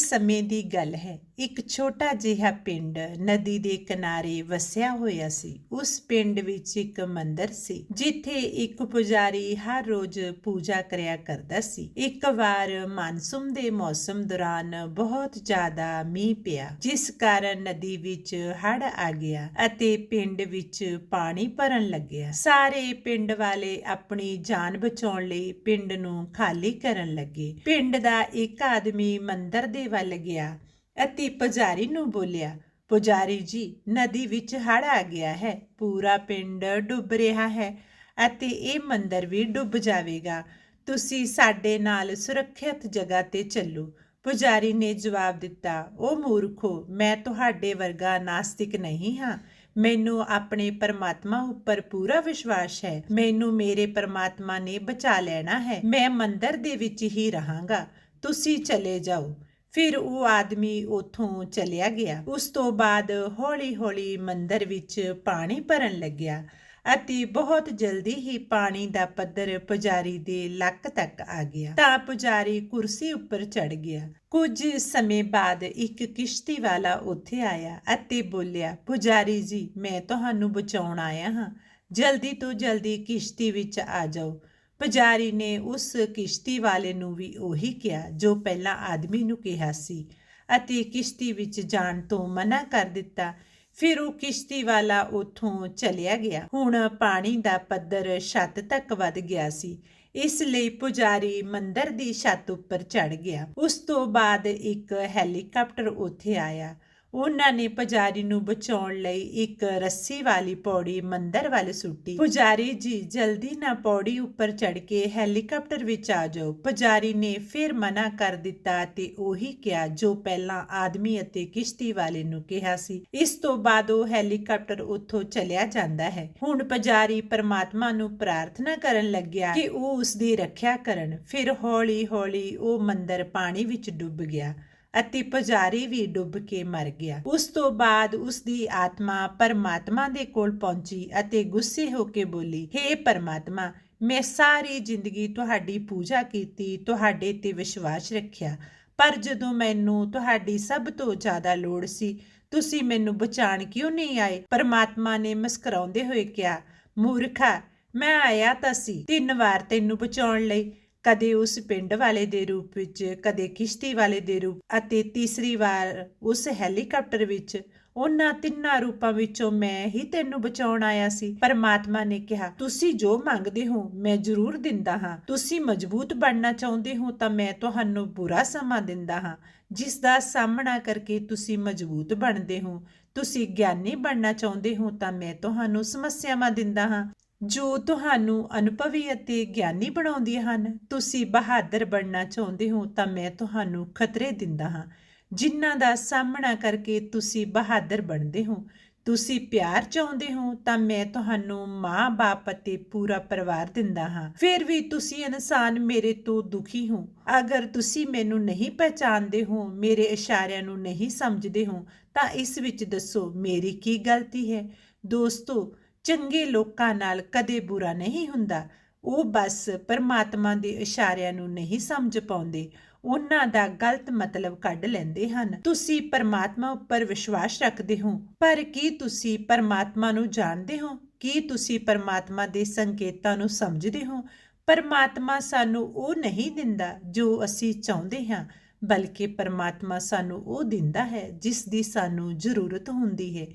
ਸਮੇਂ ਦੀ ਗੱਲ ਹੈ। ਇੱਕ ਛੋਟਾ ਜਿਹਾ ਪਿੰਡ ਨਦੀ ਦੇ ਕਿਨਾਰੇ ਵਸਿਆ ਹੋਇਆ ਸੀ। ਉਸ ਪਿੰਡ ਵਿੱਚ ਇੱਕ ਮੰਦਿਰ ਸੀ, ਜਿੱਥੇ ਇੱਕ ਪੁਜਾਰੀ ਹਰ ਰੋਜ਼ ਪੂਜਾ ਕਰਿਆ ਕਰਦਾ ਸੀ। ਇੱਕ ਵਾਰ ਮਾਨਸੂਨ ਦੇ ਮੌਸਮ ਦੌਰਾਨ ਬਹੁਤ ਜ਼ਿਆਦਾ ਮੀਂਹ ਪਿਆ, ਜਿਸ ਕਾਰਨ ਨਦੀ ਵਿੱਚ ਹੜ ਆ ਗਿਆ ਅਤੇ ਪਿੰਡ ਵਿੱਚ ਪਾਣੀ ਭਰਨ ਲੱਗਿਆ। ਸਾਰੇ ਪਿੰਡ ਵਾਲੇ ਆਪਣੀ ਜਾਨ ਬਚਾਉਣ ਲਈ ਪਿੰਡ ਨੂੰ ਖਾਲੀ ਕਰਨ ਲੱਗੇ। ਪਿੰਡ ਦਾ ਇੱਕ ਆਦਮੀ ਮੰਦਿਰ ਦੇ ਵੱਲ ਗਿਆ ਅਤੇ ਪੁਜਾਰੀ ਨੂੰ ਬੋਲਿਆ, ਪੁਜਾਰੀ ਜੀ, ਨਦੀ ਵਿੱਚ ਹੜ੍ਹ ਆ ਗਿਆ ਹੈ, ਪੂਰਾ ਪਿੰਡ ਡੁੱਬ ਰਿਹਾ ਹੈ ਅਤੇ ਇਹ ਮੰਦਰ ਵੀ ਡੁੱਬ ਜਾਵੇਗਾ। ਤੁਸੀਂ ਸਾਡੇ ਨਾਲ ਸੁਰੱਖਿਅਤ ਜਗ੍ਹਾ ਤੇ ਚੱਲੋ। ਪੁਜਾਰੀ ਨੇ ਜਵਾਬ ਦਿੱਤਾ, ਉਹ ਮੂਰਖੋ, ਮੈਂ ਤੁਹਾਡੇ ਵਰਗਾ ਨਾਸਤਿਕ ਨਹੀਂ ਹਾਂ। ਮੈਨੂੰ ਆਪਣੇ ਪਰਮਾਤਮਾ ਉੱਪਰ ਪੂਰਾ ਵਿਸ਼ਵਾਸ ਹੈ। ਮੈਨੂੰ ਮੇਰੇ ਪਰਮਾਤਮਾ ਨੇ ਬਚਾ ਲੈਣਾ ਹੈ। ਮੈਂ ਮੰਦਰ ਦੇ ਵਿੱਚ ਹੀ ਰਹਾਂਗਾ। ਤੁਸੀਂ ਚਲੇ ਜਾਓ। ਫਿਰ ਉਹ ਆਦਮੀ ਉਥੋਂ ਚਲਿਆ ਗਿਆ। ਉਸ ਤੋਂ ਬਾਅਦ ਹੌਲੀ-ਹੌਲੀ ਮੰਦਰ ਵਿੱਚ ਪਾਣੀ ਭਰਨ ਲੱਗਿਆ ਅਤੇ ਬਹੁਤ ਜਲਦੀ ਹੀ ਪਾਣੀ ਦਾ ਪੱਧਰ ਪੁਜਾਰੀ ਦੇ ਲੱਕ ਤੱਕ ਆ ਗਿਆ। ਤਾਂ ਪੁਜਾਰੀ ਕੁਰਸੀ ਉੱਪਰ ਚੜ ਗਿਆ। ਕੁਝ ਸਮੇਂ ਬਾਅਦ ਇੱਕ ਕਿਸ਼ਤੀ ਵਾਲਾ ਉੱਥੇ ਆਇਆ ਅਤੇ ਬੋਲਿਆ, ਪੁਜਾਰੀ ਜੀ, ਮੈਂ ਤੁਹਾਨੂੰ ਬਚਾਉਣ ਆਇਆ ਹਾਂ। ਜਲਦੀ ਤੋਂ ਜਲਦੀ ਕਿਸ਼ਤੀ ਵਿੱਚ ਆ ਜਾਓ। ਪੁਜਾਰੀ ਨੇ ਉਸ ਕਿਸ਼ਤੀ ਵਾਲੇ ਨੂੰ ਵੀ ਉਹੀ ਕਿਹਾ, ਜੋ ਪਹਿਲਾਂ ਆਦਮੀ ਨੂੰ ਕਿਹਾ ਸੀ ਅਤੇ ਕਿਸ਼ਤੀ ਵਿੱਚ ਜਾਣ ਤੋਂ ਮਨਾ ਕਰ ਦਿੱਤਾ। ਫਿਰ ਉਹ ਕਿਸ਼ਤੀ ਵਾਲਾ ਉਥੋਂ ਚਲਿਆ ਗਿਆ। ਹੁਣ ਪਾਣੀ ਦਾ ਪੱਧਰ ਛੱਤ ਤੱਕ ਵੱਧ ਗਿਆ ਸੀ। ਇਸ ਲਈ ਪੁਜਾਰੀ ਮੰਦਰ ਦੀ ਛੱਤ ਉੱਪਰ ਚੜ ਗਿਆ। ਉਸ ਤੋਂ ਬਾਅਦ ਇੱਕ ਹੈਲੀਕਾਪਟਰ ਉੱਥੇ ਆਇਆ। ਉਹਨਾਂ ਨੇ ਪੁਜਾਰੀ ਨੂੰ ਬਚਾਉਣ ਲਈ ਇੱਕ ਰੱਸੀ ਵਾਲੀ ਪੌੜੀ, ਮੰਦਰ ਵੱਲ ਸੁੱਟੀ। ਪੁਜਾਰੀ ਜੀ, ਜਲਦੀ ਨਾ ਪੌੜੀ ਉੱਪਰ ਚੜ ਕੇ ਹੈਲੀਕਾਪਟਰ ਵਿੱਚ ਆ ਜਾਓ। ਪੁਜਾਰੀ ਨੇ ਫਿਰ ਮਨਾ ਕਰ ਦਿੱਤਾ ਤੇ ਉਹੀ ਕਿਹਾ ਜੋ ਪਹਿਲਾਂ ਆਦਮੀ ਅਤੇ ਕਿਸ਼ਤੀ ਵਾਲੇ ਨੂੰ ਕਿਹਾ ਸੀ। ਇਸ ਤੋਂ ਬਾਅਦ ਉਹ ਹੈਲੀਕਾਪਟਰ ਉੱਥੋਂ ਚਲਿਆ ਜਾਂਦਾ ਹੈ। ਹੁਣ ਪੁਜਾਰੀ ਪਰਮਾਤਮਾ ਨੂੰ ਪ੍ਰਾਰਥਨਾ ਕਰਨ ਲੱਗਿਆ ਕਿ ਉਹ ਉਸ ਦੀ ਰੱਖਿਆ ਕਰਨ। ਫਿਰ ਹੌਲੀ-ਹੌਲੀ ਉਹ ਮੰਦਰ ਪਾਣੀ ਵਿੱਚ ਡੁੱਬ ਗਿਆ। ਅਤੇ ਪੁਜਾਰੀ ਵੀ ਡੁੱਬ ਕੇ ਮਰ ਗਿਆ। ਉਸ ਤੋਂ ਬਾਅਦ ਉਸ ਦੀ ਆਤਮਾ ਪਰਮਾਤਮਾ ਦੇ ਕੋਲ ਪਹੁੰਚੀ ਅਤੇ ਗੁੱਸੇ ਹੋ ਕੇ ਬੋਲੀ हे ਪਰਮਾਤਮਾ, ਮੈਂ ਸਾਰੀ ਜ਼ਿੰਦਗੀ ਤੁਹਾਡੀ ਪੂਜਾ ਕੀਤੀ, ਤੁਹਾਡੇ ਤੇ ਵਿਸ਼ਵਾਸ ਰੱਖਿਆ। ਪਰ ਜਦੋਂ ਮੈਨੂੰ ਤੁਹਾਡੀ ਸਭ ਤੋਂ ਜ਼ਿਆਦਾ ਲੋੜ ਸੀ, ਤੁਸੀਂ ਮੈਨੂੰ ਬਚਾਣ ਕਿਉਂ ਨਹੀਂ ਆਏ? ਪਰਮਾਤਮਾ ਨੇ ਮੁਸਕਰਾਉਂਦੇ ਹੋਏ ਕਿਹਾ, ਮੂਰਖਾ, ਮੈਂ ਆਇਆ ਤਾਂ ਸੀ, ਤਿੰਨ ਵਾਰ ਤੈਨੂੰ ਬਚਾਉਣ ਲਈ। ਕਦੇ ਉਸ ਪਿੰਡ ਵਾਲੇ ਦੇ ਰੂਪ ਵਿੱਚ, ਕਦੇ ਕਿਸ਼ਤੀ ਵਾਲੇ ਦੇ ਰੂਪ ਅਤੇ ਤੀਸਰੀ ਵਾਰ ਉਸ ਹੈਲੀਕਾਪਟਰ ਵਿੱਚ, ਉਹਨਾਂ ਤਿੰਨਾਂ ਰੂਪਾਂ ਵਿੱਚੋਂ ਮੈਂ ਹੀ ਤੈਨੂੰ ਬਚਾਉਣ ਆਇਆ ਸੀ। ਪਰਮਾਤਮਾ ਨੇ ਕਿਹਾ, ਤੁਸੀਂ ਜੋ ਮੰਗਦੇ ਹੋ, ਮੈਂ ਜ਼ਰੂਰ ਦਿੰਦਾ ਹਾਂ। ਤੁਸੀਂ ਮਜ਼ਬੂਤ ਬਣਨਾ ਚਾਹੁੰਦੇ ਹੋ ਤਾਂ ਮੈਂ ਤੁਹਾਨੂੰ ਬੁਰਾ ਸਮਾਂ ਦਿੰਦਾ ਹਾਂ। ਜਿਸ ਦਾ ਸਾਹਮਣਾ ਕਰਕੇ ਤੁਸੀਂ ਮਜ਼ਬੂਤ ਬਣਦੇ ਹੋ। ਤੁਸੀਂ ਗਿਆਨੀ ਬਣਨਾ ਚਾਹੁੰਦੇ ਹੋ ਤਾਂ ਮੈਂ ਤੁਹਾਨੂੰ ਸਮੱਸਿਆਵਾਂ ਦਿੰਦਾ ਹਾਂ। ਜੋ ਤੁਹਾਨੂੰ ਅਨੁਭਵੀ ਅਤੇ ਗਿਆਨੀ ਬਣਾਉਂਦੀਆਂ ਹਨ, ਤੁਸੀਂ ਬਹਾਦਰ ਬਣਨਾ ਚਾਹੁੰਦੇ ਹੋ ਤਾਂ ਮੈਂ ਤੁਹਾਨੂੰ ਖਤਰੇ ਦਿੰਦਾ ਹਾਂ। ਜਿਨ੍ਹਾਂ ਦਾ ਸਾਹਮਣਾ ਕਰਕੇ ਤੁਸੀਂ ਬਹਾਦਰ ਬਣਦੇ ਹੋ, ਤੁਸੀਂ ਪਿਆਰ ਚਾਹੁੰਦੇ ਹੋ ਤਾਂ ਮੈਂ ਤੁਹਾਨੂੰ ਮਾਂ-ਬਾਪ ਅਤੇ ਪੂਰਾ ਪਰਿਵਾਰ ਦਿੰਦਾ ਹਾਂ। ਫਿਰ ਵੀ ਤੁਸੀਂ ਇਨਸਾਨ ਮੇਰੇ ਤੋਂ ਦੁਖੀ ਹੋ। ਅਗਰ ਤੁਸੀਂ ਮੈਨੂੰ ਨਹੀਂ ਪਹਿਚਾਨਦੇ ਹੋ, ਮੇਰੇ ਇਸ਼ਾਰਿਆਂ ਨੂੰ ਨਹੀਂ ਸਮਝਦੇ ਹੋ, ਤਾਂ ਇਸ ਵਿੱਚ ਦੱਸੋ ਮੇਰੀ ਕੀ ਗਲਤੀ ਹੈ। ਦੋਸਤੋ ਚੰਗੇ ਲੋਕਾਂ ਨਾਲ ਕਦੇ ਬੁਰਾ ਨਹੀਂ ਹੁੰਦਾ। ਉਹ ਬਸ ਪਰਮਾਤਮਾ ਦੇ ਇਸ਼ਾਰਿਆਂ ਨੂੰ ਨਹੀਂ ਸਮਝ ਪਾਉਂਦੇ। ਉਹਨਾਂ ਦਾ ਗਲਤ ਮਤਲਬ ਕੱਢ ਲੈਂਦੇ ਹਨ। ਤੁਸੀਂ ਪਰਮਾਤਮਾ ਉੱਪਰ ਵਿਸ਼ਵਾਸ ਰੱਖਦੇ ਹੋ। ਪਰ ਕੀ ਤੁਸੀਂ ਪਰਮਾਤਮਾ ਨੂੰ ਜਾਣਦੇ ਹੋ? ਕੀ ਤੁਸੀਂ ਪਰਮਾਤਮਾ ਦੇ ਸੰਕੇਤਾਂ ਨੂੰ ਸਮਝਦੇ ਹੋ? ਪਰਮਾਤਮਾ ਸਾਨੂੰ ਉਹ ਨਹੀਂ ਦਿੰਦਾ ਜੋ ਅਸੀਂ ਚਾਹੁੰਦੇ ਹਾਂ, ਬਲਕਿ ਪਰਮਾਤਮਾ ਸਾਨੂੰ ਉਹ ਦਿੰਦਾ ਹੈ ਜਿਸ ਦੀ ਸਾਨੂੰ ਜ਼ਰੂਰਤ ਹੁੰਦੀ ਹੈ।